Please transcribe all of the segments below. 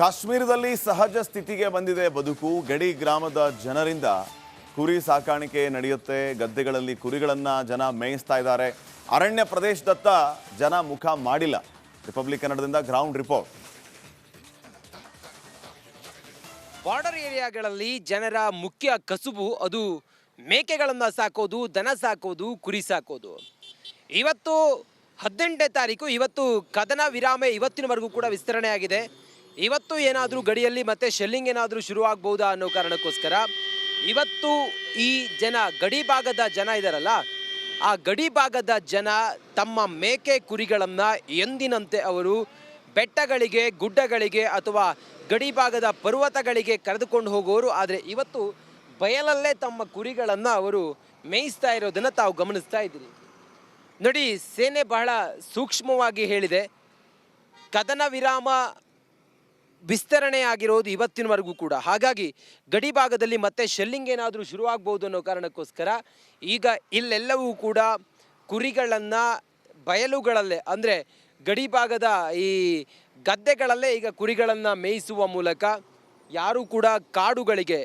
ಕಾಶ್ಮೀರದಲ್ಲಿ ಸಹಜ ಸ್ಥಿತಿಗೆ ಬಂದಿದೆ ಬದುಕು. ಗಡಿ ಗ್ರಾಮದ ಜನರಿಂದ ಕುರಿ ಸಾಕಾಣಿಕೆ ನಡೆಯುತ್ತೆ. ಗದ್ದೆಗಳಲ್ಲಿ ಕುರಿಗಳನ್ನು ಜನ ಮೇಯಿಸ್ತಾ ಇದ್ದಾರೆ. ಅರಣ್ಯ ಪ್ರದೇಶದತ್ತ ಜನ ಮುಖ ಮಾಡಿಲ್ಲ. ರಿಪಬ್ಲಿಕ್ ಕನ್ನಡದಿಂದ ಗ್ರೌಂಡ್ ರಿಪೋರ್ಟ್. ಬಾರ್ಡರ್ ಏರಿಯಾಗಳಲ್ಲಿ ಜನರ ಮುಖ್ಯ ಕಸುಬು ಅದು ಮೇಕೆಗಳನ್ನು ಸಾಕೋದು, ದನ ಸಾಕೋದು, ಕುರಿ ಸಾಕೋದು. ಇವತ್ತು ಹದಿನೆಂಟನೇ ತಾರೀಕು, ಇವತ್ತು ಕದನ ವಿರಾಮ ಇವತ್ತಿನವರೆಗೂ ಕೂಡ ವಿಸ್ತರಣೆ ಆಗಿದೆ ಇವತ್ತು ಏನಾದರೂ ಗಡಿಯಲ್ಲಿ ಮತ್ತೆ ಶೆಲ್ಲಿಂಗ್ ಏನಾದರೂ ಶುರುವಾಗಬಹುದಾ ಅನ್ನೋ ಕಾರಣಕ್ಕೋಸ್ಕರ ಇವತ್ತು ಈ ಜನ, ಗಡಿ ಭಾಗದ ಜನ ಇದ್ದಾರಲ್ಲ ಆ ಗಡಿ ಭಾಗದ ಜನ ತಮ್ಮ ಮೇಕೆ ಕುರಿಗಳನ್ನು ಎಂದಿನಂತೆ ಅವರು ಬೆಟ್ಟಗಳಿಗೆ, ಗುಡ್ಡಗಳಿಗೆ ಅಥವಾ ಗಡಿ ಭಾಗದ ಪರ್ವತಗಳಿಗೆ ಕರೆದುಕೊಂಡು ಹೋಗೋರು. ಆದರೆ ಇವತ್ತು ಬಯಲಲ್ಲೇ ತಮ್ಮ ಕುರಿಗಳನ್ನು ಅವರು ಮೇಯಿಸ್ತಾ ಇರೋದನ್ನು ತಾವು ಗಮನಿಸ್ತಾ ಇದ್ದೀರಿ. ನೋಡಿ, ಸೇನೆ ಬಹಳ ಸೂಕ್ಷ್ಮವಾಗಿ ಹೇಳಿದೆ. ಕದನ ವಿರಾಮ ವಿಸ್ತರಣೆ ಆಗಿರೋದು ಇವತ್ತಿನವರೆಗೂ ಕೂಡ. ಹಾಗಾಗಿ ಗಡಿ ಭಾಗದಲ್ಲಿ ಮತ್ತೆ ಶೆಲ್ಲಿಂಗ್ ಏನಾದರೂ ಶುರುವಾಗ್ಬೋದು ಅನ್ನೋ ಕಾರಣಕ್ಕೋಸ್ಕರ ಈಗ ಇಲ್ಲೆಲ್ಲವೂ ಕೂಡ ಕುರಿಗಳನ್ನು ಬಯಲುಗಳಲ್ಲೇ, ಅಂದರೆ ಗಡಿ ಭಾಗದ ಈ ಗದ್ದೆಗಳಲ್ಲೇ ಈಗ ಕುರಿಗಳನ್ನು ಮೇಯಿಸುವ ಮೂಲಕ ಯಾರೂ ಕೂಡ ಕಾಡುಗಳಿಗೆ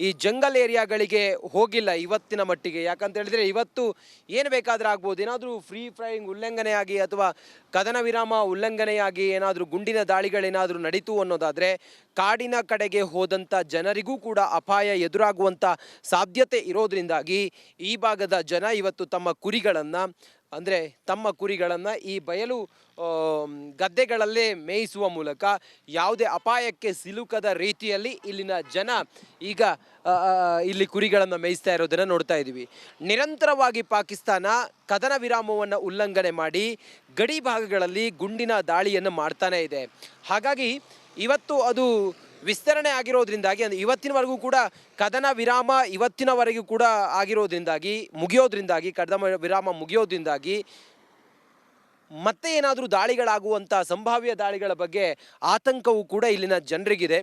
ಈ ಜಂಗಲ್ ಏರಿಯಾಗಳಿಗೆ ಹೋಗಿಲ್ಲ ಇವತ್ತಿನ ಮಟ್ಟಿಗೆ. ಯಾಕಂತ ಹೇಳಿದ್ರೆ ಇವತ್ತು ಏನು ಬೇಕಾದರೂ ಆಗ್ಬೋದು. ಏನಾದರೂ ಫ್ರೀ ಫ್ರೈಯಿಂಗ್ ಉಲ್ಲಂಘನೆಯಾಗಿ ಅಥವಾ ಕದನ ವಿರಾಮ ಉಲ್ಲಂಘನೆಯಾಗಿ ಏನಾದರೂ ಗುಂಡಿನ ದಾಳಿಗಳೇನಾದರೂ ನಡೀತು ಅನ್ನೋದಾದರೆ ಕಾಡಿನ ಕಡೆಗೆ ಹೋದಂಥ ಜನರಿಗೂ ಕೂಡ ಅಪಾಯ ಎದುರಾಗುವಂಥ ಸಾಧ್ಯತೆ ಇರೋದ್ರಿಂದಾಗಿ ಈ ಭಾಗದ ಜನ ಇವತ್ತು ತಮ್ಮ ಕುರಿಗಳನ್ನು, ಅಂದರೆ ತಮ್ಮ ಕುರಿಗಳನ್ನು ಈ ಬಯಲು ಗದ್ದೆಗಳಲ್ಲೇ ಮೇಯಿಸುವ ಮೂಲಕ ಯಾವುದೇ ಅಪಾಯಕ್ಕೆ ಸಿಲುಕದ ರೀತಿಯಲ್ಲಿ ಇಲ್ಲಿನ ಜನ ಈಗ ಇಲ್ಲಿ ಕುರಿಗಳನ್ನು ಮೇಯಿಸ್ತಾ ಇರೋದನ್ನು ನೋಡ್ತಾ ಇದ್ದೀವಿ. ನಿರಂತರವಾಗಿ ಪಾಕಿಸ್ತಾನ ಕದನ ವಿರಾಮವನ್ನು ಉಲ್ಲಂಘನೆ ಮಾಡಿ ಗಡಿ ಭಾಗಗಳಲ್ಲಿ ಗುಂಡಿನ ದಾಳಿಯನ್ನು ಮಾಡ್ತಾನೇ ಇದೆ. ಹಾಗಾಗಿ ಇವತ್ತು ಅದು ವಿಸ್ತರಣೆ ಆಗಿರೋದ್ರಿಂದಾಗಿ, ಅಂದರೆ ಇವತ್ತಿನವರೆಗೂ ಕೂಡ ಕದನ ವಿರಾಮ ಇವತ್ತಿನವರೆಗೂ ಕೂಡ ಆಗಿರೋದ್ರಿಂದಾಗಿ, ಮುಗಿಯೋದ್ರಿಂದಾಗಿ, ಕದನ ವಿರಾಮ ಮುಗಿಯೋದ್ರಿಂದಾಗಿ ಮತ್ತೆ ಏನಾದರೂ ದಾಳಿಗಳಾಗುವಂಥ ಸಂಭಾವ್ಯ ದಾಳಿಗಳ ಬಗ್ಗೆ ಆತಂಕವೂ ಕೂಡ ಇಲ್ಲಿನ ಜನರಿಗಿದೆ.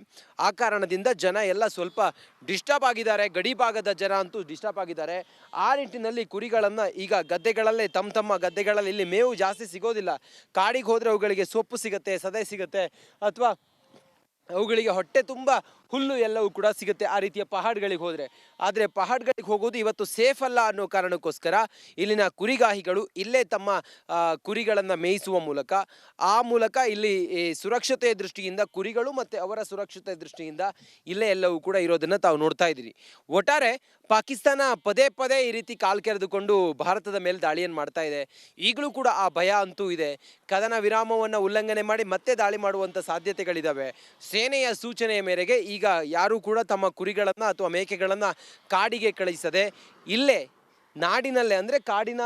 ಆ ಕಾರಣದಿಂದ ಜನ ಎಲ್ಲ ಸ್ವಲ್ಪ ಡಿಸ್ಟರ್ಬ್ ಆಗಿದ್ದಾರೆ. ಗಡಿ ಭಾಗದ ಜನ ಅಂತೂ ಡಿಸ್ಟರ್ಬ್ ಆಗಿದ್ದಾರೆ. ಆ ನಿಟ್ಟಿನಲ್ಲಿ ಕುರಿಗಳನ್ನು ಈಗ ಗದ್ದೆಗಳಲ್ಲೇ ತಮ್ಮ ತಮ್ಮ ಗದ್ದೆಗಳಲ್ಲಿ ಇಲ್ಲಿ ಮೇವು ಜಾಸ್ತಿ ಸಿಗೋದಿಲ್ಲ. ಕಾಡಿಗೆ ಹೋದರೆ ಅವುಗಳಿಗೆ ಸೊಪ್ಪು ಸಿಗುತ್ತೆ, ಸದೆ ಸಿಗುತ್ತೆ ಅಥವಾ ಅವುಗಳಿಗೆ ಹೊಟ್ಟೆ ತುಂಬ ಹುಲ್ಲು ಎಲ್ಲವೂ ಕೂಡ ಸಿಗುತ್ತೆ ಆ ರೀತಿಯ ಪಹಾಡ್ಗಳಿಗೆ ಹೋದರೆ. ಆದರೆ ಪಹಾಡ್ಗಳಿಗೆ ಹೋಗೋದು ಇವತ್ತು ಸೇಫ್ ಅಲ್ಲ ಅನ್ನೋ ಕಾರಣಕ್ಕೋಸ್ಕರ ಇಲ್ಲಿನ ಕುರಿಗಾಹಿಗಳು ಇಲ್ಲೇ ತಮ್ಮ ಕುರಿಗಳನ್ನು ಮೇಯಿಸುವ ಮೂಲಕ, ಆ ಮೂಲಕ ಇಲ್ಲಿ ಸುರಕ್ಷತೆಯ ದೃಷ್ಟಿಯಿಂದ ಕುರಿಗಳು ಮತ್ತು ಅವರ ಸುರಕ್ಷತೆ ದೃಷ್ಟಿಯಿಂದ ಇಲ್ಲೇ ಎಲ್ಲವೂ ಕೂಡ ಇರೋದನ್ನು ತಾವು ನೋಡ್ತಾ ಇದ್ದೀರಿ. ಒಟ್ಟಾರೆ ಪಾಕಿಸ್ತಾನ ಪದೇ ಪದೇ ಈ ರೀತಿ ಕಾಲು ಕೆರೆದುಕೊಂಡು ಭಾರತದ ಮೇಲೆ ದಾಳಿಯನ್ನು ಮಾಡ್ತಾ ಇದೆ. ಈಗಲೂ ಕೂಡ ಆ ಭಯ ಅಂತೂ ಇದೆ. ಕದನ ವಿರಾಮವನ್ನು ಉಲ್ಲಂಘನೆ ಮಾಡಿ ಮತ್ತೆ ದಾಳಿ ಮಾಡುವಂಥ ಸಾಧ್ಯತೆಗಳಿದ್ದಾವೆ ಸೇನೆಯ ಸೂಚನೆಯ ಮೇರೆಗೆ ಈಗ ಯಾರೂ ಕೂಡ ತಮ್ಮ ಕುರಿಗಳನ್ನು ಅಥವಾ ಮೇಕೆಗಳನ್ನು ಕಾಡಿಗೆ ಕಳಿಸದೆ ಇಲ್ಲೇ ನಾಡಿನಲ್ಲೇ ಅಂದರೆ ಕಾಡಿನ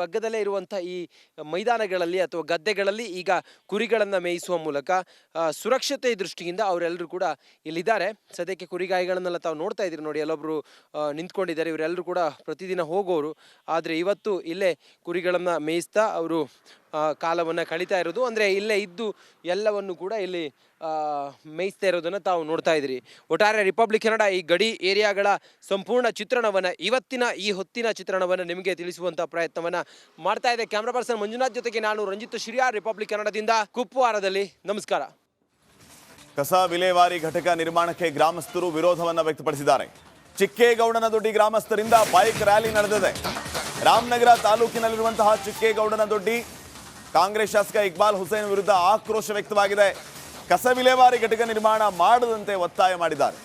ಬಗ್ಗದಲ್ಲೇ ಇರುವಂಥ ಈ ಮೈದಾನಗಳಲ್ಲಿ ಅಥವಾ ಗದ್ದೆಗಳಲ್ಲಿ ಈಗ ಕುರಿಗಳನ್ನು ಮೇಯಿಸುವ ಮೂಲಕ ಸುರಕ್ಷತೆ ದೃಷ್ಟಿಯಿಂದ ಅವರೆಲ್ಲರೂ ಕೂಡ ಇಲ್ಲಿದ್ದಾರೆ. ಸದ್ಯಕ್ಕೆ ಕುರಿಗಾಯಿಗಳನ್ನೆಲ್ಲ ತಾವು ನೋಡ್ತಾ ಇದ್ದೀರಿ ನೋಡಿ ಎಲ್ಲೊಬ್ಬರು ನಿಂತ್ಕೊಂಡಿದ್ದಾರೆ. ಇವರೆಲ್ಲರೂ ಕೂಡ ಪ್ರತಿದಿನ ಹೋಗೋರು. ಆದರೆ ಇವತ್ತು ಇಲ್ಲೇ ಕುರಿಗಳನ್ನು ಮೇಯಿಸ್ತಾ ಅವರು ಕಾಲವನ್ನು ಕಳೀತಾ ಇರೋದು. ಅಂದರೆ ಇಲ್ಲೇ ಇದ್ದು ಎಲ್ಲವನ್ನು ಕೂಡ ಇಲ್ಲಿ ಮೇಯಿಸ್ತಾ ಇರೋದನ್ನು ತಾವು ನೋಡ್ತಾ ಇದ್ದೀರಿ. ಒಟ್ಟಾರೆ ರಿಪಬ್ಲಿಕ್ ಕನ್ನಡ ಈ ಗಡಿ ಏರಿಯಾಗಳ ಸಂಪೂರ್ಣ ಚಿತ್ರಣವನ್ನು, ಇವತ್ತಿನ ಈ ಹೊತ್ತಿನ ಚಿತ್ರಣವನ್ನು ನಿಮಗೆ ತಿಳಿಸುವಂಥ ಪ್ರಯತ್ನವನ್ನು ಮಾಡ್ತಾ ಇದೆ. ಕ್ಯಾಮ್ರಾ ಪರ್ಸನ್ ಮಂಜುನಾಥ್ ಜೊತೆಗೆ ನಾನು ರಂಜಿತ್ ಶಿರಿಯಾರ್ ರಿಪಬ್ಲಿಕ್ ಕನ್ನಡದಿಂದ ಕುಪ್ಪವಾರದಲ್ಲಿ ನಮಸ್ಕಾರ. ಕಸ ವಿಲೇವಾರಿ ಘಟಕ ನಿರ್ಮಾಣಕ್ಕೆ ಗ್ರಾಮಸ್ಥರು ವಿರೋಧವನ್ನು ವ್ಯಕ್ತಪಡಿಸಿದ್ದಾರೆ. ಚಿಕ್ಕೇಗೌಡನ ದೊಡ್ಡಿ ಗ್ರಾಮಸ್ಥರಿಂದ ಬೈಕ್ ರ್ಯಾಲಿ ನಡೆದಿದೆ. ರಾಮನಗರ ತಾಲೂಕಿನಲ್ಲಿರುವಂತಹ ಚಿಕ್ಕೇಗೌಡನ ದೊಡ್ಡಿ ಕಾಂಗ್ರೆಸ್ ಶಾಸಕ ಇಕ್ಬಾಲ್ ಹುಸೇನ್ ವಿರುದ್ಧ ಆಕ್ರೋಶ ವ್ಯಕ್ತವಾಗಿದೆ. ಕಸ ವಿಲೇವಾರಿ ಘಟಕ ನಿರ್ಮಾಣ ಮಾಡದಂತೆ ಒತ್ತಾಯ ಮಾಡಿದ್ದಾರೆ.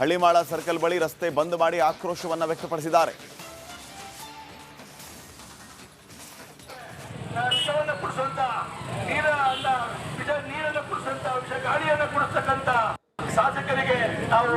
ಹಳ್ಳಿಮಾಳ ಸರ್ಕಲ್ ಬಳಿ ರಸ್ತೆ ಬಂದ್ ಮಾಡಿ ಆಕ್ರೋಶವನ್ನು ವ್ಯಕ್ತಪಡಿಸಿದ್ದಾರೆ. ಶಾಸಕರಿಗೆ ನಾವು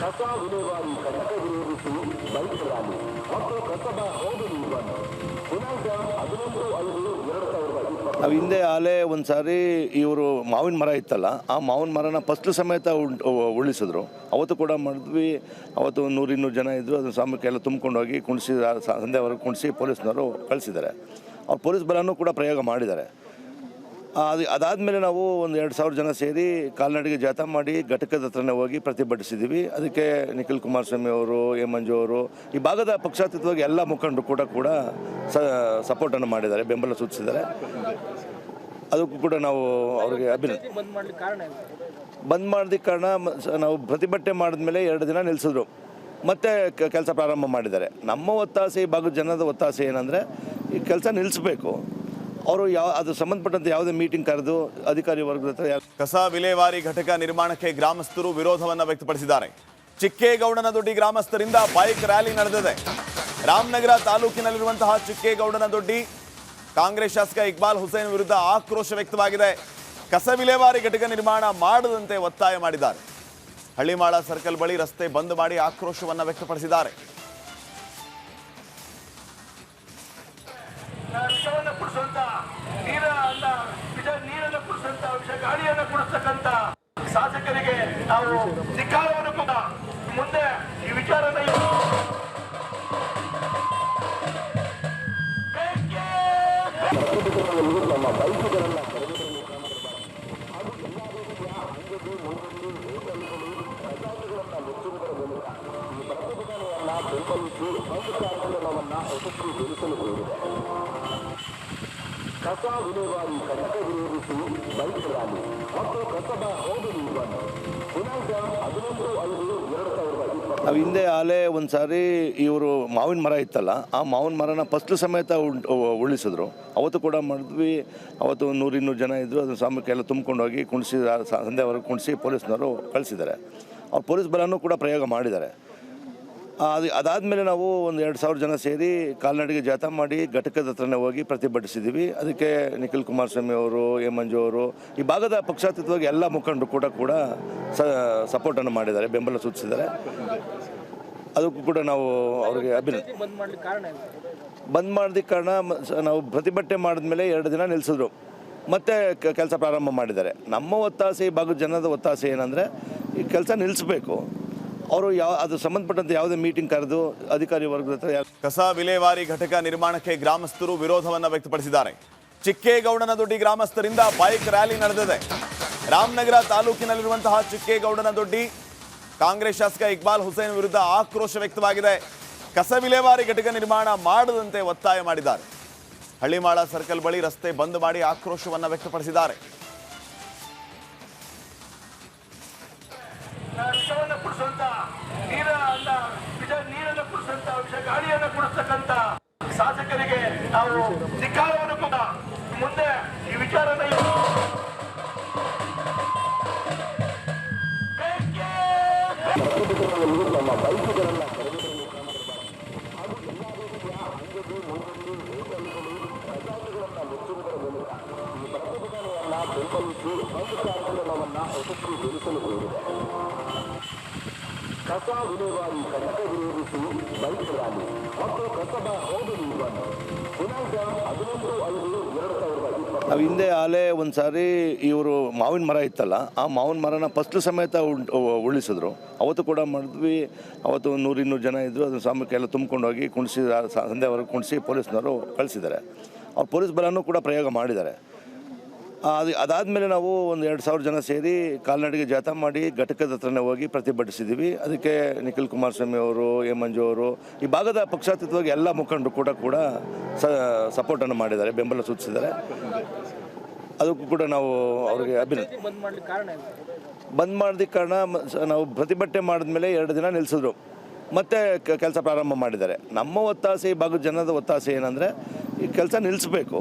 ಕಸ ಬೈಕ್ ಮತ್ತು ಕಸದ ಹೌದು ನಾವು ಹಿಂದೆ ಆಲೆ ಒಂದು ಸಾರಿ ಇವರು ಮಾವಿನ ಮರ ಇತ್ತಲ್ಲ, ಆ ಮಾವಿನ ಮರನ ಫಸ್ಟ್ ಸಮೇತ ಉಳ್- ಉಳಿಸಿದ್ರು. ಅವತ್ತು ಕೂಡ ಮಾಡಿದ್ವಿ. ಅವತ್ತು ನೂರು ಇನ್ನೂರು ಜನ ಇದ್ದರು ಅದನ್ನು ಸಾಮಕ್ಕೆ ಎಲ್ಲ ತುಂಬ್ಕೊಂಡು ಹೋಗಿ ಕುಣಿಸಿ ಸಂಧ್ಯಾವರೆಗೆ ಕುಣಿಸಿ ಪೊಲೀಸ್ನವರು ಕಳಿಸಿದ್ದಾರೆ. ಅವ್ರು ಪೊಲೀಸ್ ಬಲನೂ ಕೂಡ ಪ್ರಯೋಗ ಮಾಡಿದ್ದಾರೆ. ಅದು ಅದಾದಮೇಲೆ ನಾವು ಒಂದು ಎರಡು ಸಾವಿರ ಜನ ಸೇರಿ ಕಾಲ್ನಡಿಗೆ ಜಾಥಾ ಮಾಡಿ ಘಟಕದ ಹತ್ರನೇ ಹೋಗಿ ಪ್ರತಿಭಟಿಸಿದ್ದೀವಿ ಅದಕ್ಕೆ ನಿಖಿಲ್ ಕುಮಾರಸ್ವಾಮಿ ಅವರು ಎ ಮಂಜು ಅವರು ಈ ಭಾಗದ ಪಕ್ಷಾತೀತವಾಗಿ ಎಲ್ಲ ಮುಖಂಡರು ಕೂಡ ಕೂಡ ಸ ಸಪೋರ್ಟನ್ನು ಮಾಡಿದ್ದಾರೆ ಬೆಂಬಲ ಸೂಚಿಸಿದ್ದಾರೆ. ಅದಕ್ಕೂ ಕೂಡ ನಾವು ಅವರಿಗೆ ಅಭಿನಂದನೆ ಬಂದ್ ಮಾಡಿದ ಕಾರಣ ನಾವು ಪ್ರತಿಭಟನೆ ಮಾಡಿದ್ಮೇಲೆ ಎರಡು ದಿನ ನಿಲ್ಲಿಸಿದ್ರು ಮತ್ತೆ ಕೆಲಸ ಪ್ರಾರಂಭ ಮಾಡಿದ್ದಾರೆ. ನಮ್ಮ ಒತ್ತಾಸೆ ಈ ಭಾಗದ ಜನದ ಒತ್ತಾಸೆ ಏನಂದರೆ ಈ ಕೆಲಸ ನಿಲ್ಲಿಸಬೇಕು ಅವರು ಯಾವ, ಅದು ಸಂಬಂಧಪಟ್ಟಂತೆ ಯಾವುದೇ ಮೀಟಿಂಗ್ ಕರೆದು ಅಧಿಕಾರಿ ವರ್ಗದ ಹತ್ರ ಕಸ ವಿಲೇವಾರಿ ಘಟಕ ನಿರ್ಮಾಣಕ್ಕೆ ಗ್ರಾಮಸ್ಥರು ವಿರೋಧವನ್ನು ವ್ಯಕ್ತಪಡಿಸಿದ್ದಾರೆ. ಚಿಕ್ಕೇಗೌಡನ ದೊಡ್ಡಿ ಗ್ರಾಮಸ್ಥರಿಂದ ಬೈಕ್ ರ್ಯಾಲಿ ನಡೆದಿದೆ. ರಾಮನಗರ ತಾಲೂಕಿನಲ್ಲಿರುವಂತಹ ಚಿಕ್ಕೇಗೌಡನ ದೊಡ್ಡಿ ಕಾಂಗ್ರೆಸ್ ಶಾಸಕ ಇಕ್ಬಾಲ್ ಹುಸೇನ್ ವಿರುದ್ಧ ಆಕ್ರೋಶ ವ್ಯಕ್ತವಾಗಿದೆ. ಕಸ ವಿಲೇವಾರಿ ಘಟಕ ನಿರ್ಮಾಣ ಮಾಡದಂತೆ ಒತ್ತಾಯ ಮಾಡಿದ್ದಾರೆ. ಹಳ್ಳಿಮಾಳ ಸರ್ಕಲ್ ಬಳಿ ರಸ್ತೆ ಬಂದ್ ಮಾಡಿ ಆಕ್ರೋಶವನ್ನು ವ್ಯಕ್ತಪಡಿಸಿದ್ದಾರೆ. ವಿಷವನ್ನ ಕುಡಿಸುವಂತ ನೀರ ಅನ್ನ ವಿಷ ನೀರನ್ನ ಕುಡಿಸುವಂತ ವಿಷ, ಗಾಳಿಯನ್ನ ಕುಡಿಸ್ತಕ್ಕಂತ ಶಾಸಕರಿಗೆ ನಾವು ಧಿಕ್ಕಾರವನ್ನು ಕೂಡ ಮುಂದೆ ಈ ವಿಚಾರನ ಕಸ ವಿಲೇವಾರಿ ಘಟಕ ವಿರೋಧಿಸಿ ಬೈಕ್ ರ್ಯಾಲಿ ಮತ್ತು ಕಸದ ಹೋಬಳಿ ಬಂದ್ ದಿನಾಂಕ ಹದಿನೊಂದು ಐದು ಎರಡು ಸಾವಿರದ ಇಪ್ಪತ್ತು ನಾವು ಹಿಂದೆ ಆಲೆ ಒಂದು ಸಾರಿ ಇವರು ಮಾವಿನ ಮರ ಇತ್ತಲ್ಲ, ಆ ಮಾವಿನ ಮರನ ಫಸ್ಟ್ ಸಮೇತ ಉಳ್- ಉಳಿಸಿದ್ರು. ಅವತ್ತು ಕೂಡ ಮಾಡಿದ್ವಿ. ಅವತ್ತು ಒಂದು ನೂರು ಇನ್ನೂರು ಜನ ಇದ್ದರು ಅದನ್ನು ಸಾಮಕ್ಕೆ ಎಲ್ಲ ತುಂಬ್ಕೊಂಡು ಹೋಗಿ ಕುಣಿಸಿ ಸಂಧ್ಯಾವರೆಗೆ ಕುಣಿಸಿ ಪೊಲೀಸ್ನವರು ಕಳಿಸಿದ್ದಾರೆ. ಅವ್ರು ಪೊಲೀಸ್ ಬಲನೂ ಕೂಡ ಪ್ರಯೋಗ ಮಾಡಿದ್ದಾರೆ. ಅದು ಅದಾದಮೇಲೆ ನಾವು ಒಂದು ಎರಡು ಸಾವಿರ ಜನ ಸೇರಿ ಕಾಲ್ನಡಿಗೆ ಜಾಥಾ ಮಾಡಿ ಘಟಕದ ಹತ್ರನೇ ಹೋಗಿ ಪ್ರತಿಭಟಿಸಿದ್ದೀವಿ. ಅದಕ್ಕೆ ನಿಖಿಲ್ ಕುಮಾರಸ್ವಾಮಿ ಅವರು, ಎ ಮಂಜು ಅವರು, ಈ ಭಾಗದ ಪಕ್ಷಾತೀತವಾಗಿ ಎಲ್ಲ ಮುಖಂಡರು ಕೂಡ ಕೂಡ ಸ ಸಪೋರ್ಟನ್ನು ಮಾಡಿದ್ದಾರೆ, ಬೆಂಬಲ ಸೂಚಿಸಿದ್ದಾರೆ. ಅದಕ್ಕೂ ಕೂಡ ನಾವು ಅವರಿಗೆ ಅಭಿನಂದನೆ ಬಂದ್ ಮಾಡಿದ ಕಾರಣ ನಾವು ಪ್ರತಿಭಟನೆ ಮಾಡಿದ್ಮೇಲೆ ಎರಡು ದಿನ ನಿಲ್ಲಿಸಿದ್ರು ಮತ್ತೆ ಕೆಲಸ ಪ್ರಾರಂಭ ಮಾಡಿದ್ದಾರೆ. ನಮ್ಮ ಒತ್ತಾಸೆ, ಈ ಭಾಗದ ಜನದ ಒತ್ತಾಸೆ ಏನಂದರೆ ಈ ಕೆಲಸ ನಿಲ್ಲಿಸಬೇಕು ಅವರು ಯಾವ, ಅದು ಸಂಬಂಧಪಟ್ಟಂತೆ ಯಾವುದೇ ಮೀಟಿಂಗ್ ಕರೆದು ಅಧಿಕಾರಿ ವರ್ಗದ ಕಸ ವಿಲೇವಾರಿ ಘಟಕ ನಿರ್ಮಾಣಕ್ಕೆ ಗ್ರಾಮಸ್ಥರು ವಿರೋಧವನ್ನು ವ್ಯಕ್ತಪಡಿಸಿದ್ದಾರೆ. ಚಿಕ್ಕೇಗೌಡನ ದೊಡ್ಡಿ ಗ್ರಾಮಸ್ಥರಿಂದ ಬೈಕ್ ರ್ಯಾಲಿ ನಡೆದಿದೆ. ರಾಮನಗರ ತಾಲೂಕಿನಲ್ಲಿರುವಂತಹ ಚಿಕ್ಕೇಗೌಡನ ದೊಡ್ಡಿ ಕಾಂಗ್ರೆಸ್ ಶಾಸಕ ಇಕ್ಬಾಲ್ ಹುಸೇನ್ ವಿರುದ್ಧ ಆಕ್ರೋಶ ವ್ಯಕ್ತವಾಗಿದೆ. ಕಸ ವಿಲೇವಾರಿ ಘಟಕ ನಿರ್ಮಾಣ ಮಾಡದಂತೆ ಒತ್ತಾಯ ಮಾಡಿದ್ದಾರೆ. ಹಳ್ಳಿಮಾಳ ಸರ್ಕಲ್ ಬಳಿ ರಸ್ತೆ ಬಂದ್ ಮಾಡಿ ಆಕ್ರೋಶವನ್ನು ವ್ಯಕ್ತಪಡಿಸಿದ್ದಾರೆ. ವಿಷವನ್ನ ಕುಡಿಸುವಂತ ನೀರ ಅಂತ ವಿಷ ನೀರನ್ನ ಕುಡಿಸುವಂತ ವಿಷ ಗಾಳಿಯನ್ನ ಕುಡಿಸ್ತಕ್ಕಂತ ಶಾಸಕರಿಗೆ ನಾವು ಧಿಕ್ಕಾರವನ್ನು ಕೂಡ ಮುಂದೆ ಈ ವಿಚಾರನ ನಮ್ಮ ಬೈಕುಗಳನ್ನ ಬೆಂಬಲಿಸಿ ಬಂದ್ ಕಾರ್ಯಕ್ರಮವನ್ನು ಯಶಸ್ವಿಗೊಳಿಸಲು ಕೋರಿದೆ ಕಸ ವಿಲೇವಾರಿ ಘಟಕ ಬೈಕ್ ರ್ಯಾಲಿ ಮತ್ತು ದಿನಾಂಕ ಹದಿನೆಂಟು ಐದು ಎರಡು ಸಾವಿರದ ನಾವು ಹಿಂದೆ ಆಲೆ ಒಂದು ಸಾರಿ ಇವರು ಮಾವಿನ ಮರ ಇತ್ತಲ್ಲ, ಆ ಮಾವಿನ ಮರನ ಫಸ್ಟ್ ಸಮೇತ ಉಳ್- ಉಳಿಸಿದ್ರು. ಅವತ್ತು ಕೂಡ ಮಾಡಿದ್ವಿ. ಅವತ್ತು ಒಂದು ನೂರು ಇನ್ನೂರು ಜನ ಇದ್ದರು ಅದನ್ನು ಸಾಮಕ್ಕೆ ಎಲ್ಲ ತುಂಬಿಕೊಂಡು ಹೋಗಿ ಕುಣಿಸಿ ಪೊಲೀಸ್ನವರು ಕಳಿಸಿದ್ದಾರೆ. ಅವ್ರು ಪೊಲೀಸ್ ಬಲನೂ ಕೂಡ ಪ್ರಯೋಗ ಮಾಡಿದ್ದಾರೆ. ಅದು ಅದಾದಮೇಲೆ ನಾವು ಒಂದು ಎರಡು ಸಾವಿರ ಜನ ಸೇರಿ ಕಾಲ್ನಡಿಗೆ ಜಾಥಾ ಮಾಡಿ ಘಟಕದ ಹತ್ರನೇ ಹೋಗಿ ಪ್ರತಿಭಟಿಸಿದ್ದೀವಿ ಅದಕ್ಕೆ ನಿಖಿಲ್ ಕುಮಾರಸ್ವಾಮಿ ಅವರು ಎ ಮಂಜು ಅವರು, ಈ ಭಾಗದ ಪಕ್ಷಾತೀತವಾಗಿ ಎಲ್ಲ ಮುಖಂಡರು ಕೂಡ ಕೂಡ ಸ ಸಪೋರ್ಟನ್ನು ಮಾಡಿದ್ದಾರೆ, ಬೆಂಬಲ ಸೂಚಿಸಿದ್ದಾರೆ. ಅದಕ್ಕೂ ಕೂಡ ನಾವು ಅವರಿಗೆ ಅಭಿನಂದನೆ ಬಂದ್ ಮಾಡಿದ ಕಾರಣ ನಾವು ಪ್ರತಿಭಟನೆ ಮಾಡಿದ್ಮೇಲೆ ಎರಡು ದಿನ ನಿಲ್ಲಿಸಿದ್ರು ಮತ್ತೆ ಕೆಲಸ ಪ್ರಾರಂಭ ಮಾಡಿದ್ದಾರೆ. ನಮ್ಮ ಒತ್ತಾಸೆ, ಈ ಭಾಗದ ಜನದ ಒತ್ತಾಸೆ ಏನಂದರೆ ಈ ಕೆಲಸ ನಿಲ್ಲಿಸಬೇಕು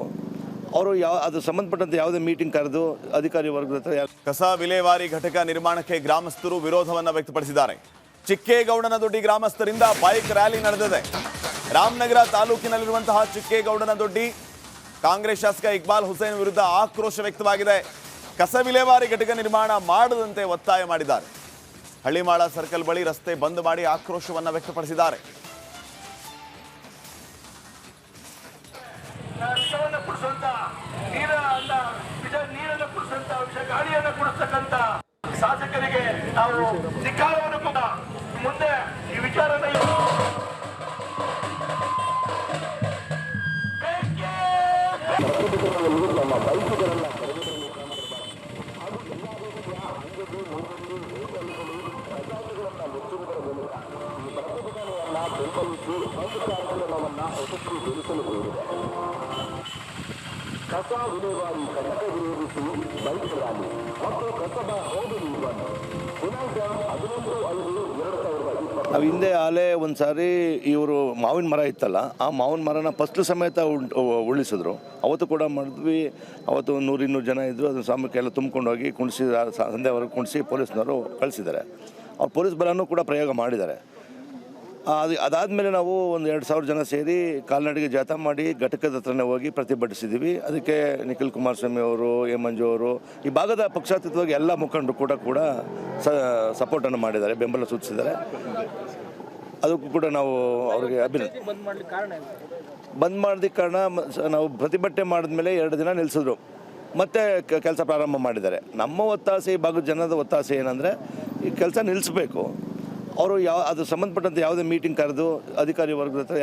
ಅವರು ಯಾವ, ಅದು ಸಂಬಂಧಪಟ್ಟಂತೆ ಯಾವುದೇ ಮೀಟಿಂಗ್ ಕರೆದು ಅಧಿಕಾರಿ ವರ್ಗದ ಕಸ ವಿಲೇವಾರಿ ಘಟಕ ನಿರ್ಮಾಣಕ್ಕೆ ಗ್ರಾಮಸ್ಥರು ವಿರೋಧವನ್ನು ವ್ಯಕ್ತಪಡಿಸಿದ್ದಾರೆ. ಚಿಕ್ಕೇಗೌಡನ ದೊಡ್ಡಿ ಗ್ರಾಮಸ್ಥರಿಂದ ಬೈಕ್ ರ್ಯಾಲಿ ನಡೆದಿದೆ. ರಾಮನಗರ ತಾಲೂಕಿನಲ್ಲಿರುವಂತಹ ಚಿಕ್ಕೇಗೌಡನ ದೊಡ್ಡಿ ಕಾಂಗ್ರೆಸ್ ಶಾಸಕ ಇಕ್ಬಾಲ್ ಹುಸೇನ್ ವಿರುದ್ಧ ಆಕ್ರೋಶ ವ್ಯಕ್ತವಾಗಿದೆ. ಕಸ ವಿಲೇವಾರಿ ಘಟಕ ನಿರ್ಮಾಣ ಮಾಡದಂತೆ ಒತ್ತಾಯ ಮಾಡಿದ್ದಾರೆ. ಹಳ್ಳಿಮಾಳ ಸರ್ಕಲ್ ಬಳಿ ರಸ್ತೆ ಬಂದ್ ಮಾಡಿ ಆಕ್ರೋಶವನ್ನು ವ್ಯಕ್ತಪಡಿಸಿದ್ದಾರೆ. ವಿಷವನ್ನ ಕುಡಿಸುವಂತ, ನೀರ ವಿಷ ನೀರನ್ನು ಕುಡಿಸುವಂತ, ವಿಷ ಗಾಳಿಯನ್ನು ಕುಡಿಸ್ತಕ್ಕಂತ ಶಾಸಕರಿಗೆ ನಾವು ಧಿಕ್ಕಾರವನ್ನು ಕೂಡ ಮುಂದೆ ಈ ವಿಚಾರನ ಬೈಕುಗಳನ್ನ ಬೆಂಬಲಿಸಿ ಒಂದು ಕಾರ್ಯಕ್ರಮವನ್ನು ಯಶಸ್ವಿಗೊಳಿಸಲು ಕೋರಿದೆ. ಕಸ ವಿಲೇವಾರಿ ಘಟಕ ವಿರೋಧಿಸಿ ಬೈಕ್ ರ್ಯಾಲಿ ಮತ್ತು ಕಸದ ಹೋಬಳಿ ದಿನಾಂಕ ಹದಿನೆಂಟು ಐದು ಎರಡು ಸಾವಿರದ ನಾವು ಹಿಂದೆ ಆಲೆ ಒಂದು ಸಾರಿ ಇವರು ಮಾವಿನ ಮರ ಇತ್ತಲ್ಲ, ಆ ಮಾವಿನ ಮರನ ಫಸ್ಲು ಸಮೇತ ಉಳಿಸಿದ್ರು. ಅವತ್ತು ಕೂಡ ಮಾಡಿದ್ವಿ. ಅವತ್ತು ಒಂದು ನೂರು ಇನ್ನೂರು ಜನ ಇದ್ದರು ಅದನ್ನು ಸಾಮಕ್ಕೆ ಎಲ್ಲ ತುಂಬಿಕೊಂಡು ಹೋಗಿ ಕುಣಿಸಿ ಸಂಧ್ಯಾವರೆಗೆ ಕುಣಿಸಿ ಪೊಲೀಸ್ನವರು ಕಳಿಸಿದ್ದಾರೆ. ಅವ್ರು ಪೊಲೀಸ್ ಬಲನೂ ಕೂಡ ಪ್ರಯೋಗ ಮಾಡಿದ್ದಾರೆ. ಅದು ಅದಾದಮೇಲೆ ನಾವು ಒಂದು ಎರಡು ಸಾವಿರ ಜನ ಸೇರಿ ಕಾಲ್ನಡಿಗೆ ಜಾಥಾ ಮಾಡಿ ಘಟಕದ ಹತ್ರನೇ ಹೋಗಿ ಪ್ರತಿಭಟಿಸಿದ್ದೀವಿ ಅದಕ್ಕೆ ನಿಖಿಲ್ ಕುಮಾರಸ್ವಾಮಿ ಅವರು ಎ ಅವರು, ಈ ಭಾಗದ ಪಕ್ಷಾತೀತವಾಗಿ ಎಲ್ಲ ಮುಖಂಡರು ಕೂಡ ಕೂಡ ಸಪೋರ್ಟನ್ನು ಮಾಡಿದ್ದಾರೆ, ಬೆಂಬಲ ಸೂಚಿಸಿದ್ದಾರೆ. ಅದಕ್ಕೂ ಕೂಡ ನಾವು ಅವರಿಗೆ ಅಭಿನಂದನೆ ಬಂದ್ ಮಾಡಿದ ಕಾರಣ ನಾವು ಪ್ರತಿಭಟನೆ ಮಾಡಿದ್ಮೇಲೆ ಎರಡು ದಿನ ನಿಲ್ಲಿಸಿದ್ರು ಮತ್ತೆ ಕೆಲಸ ಪ್ರಾರಂಭ ಮಾಡಿದ್ದಾರೆ. ನಮ್ಮ ಒತ್ತಾಸೆ, ಈ ಭಾಗದ ಜನದ ಒತ್ತಾಸೆ ಏನಂದರೆ ಈ ಕೆಲಸ ನಿಲ್ಲಿಸಬೇಕು ಅವರು ಯಾವ ಅದು ಸಂಬಂಧಪಟ್ಟಂತೆ ಯಾವುದೇ ಮೀಟಿಂಗ್ ಕರೆದು ಅಧಿಕಾರಿ ವರ್ಗದ ಹತ್ರ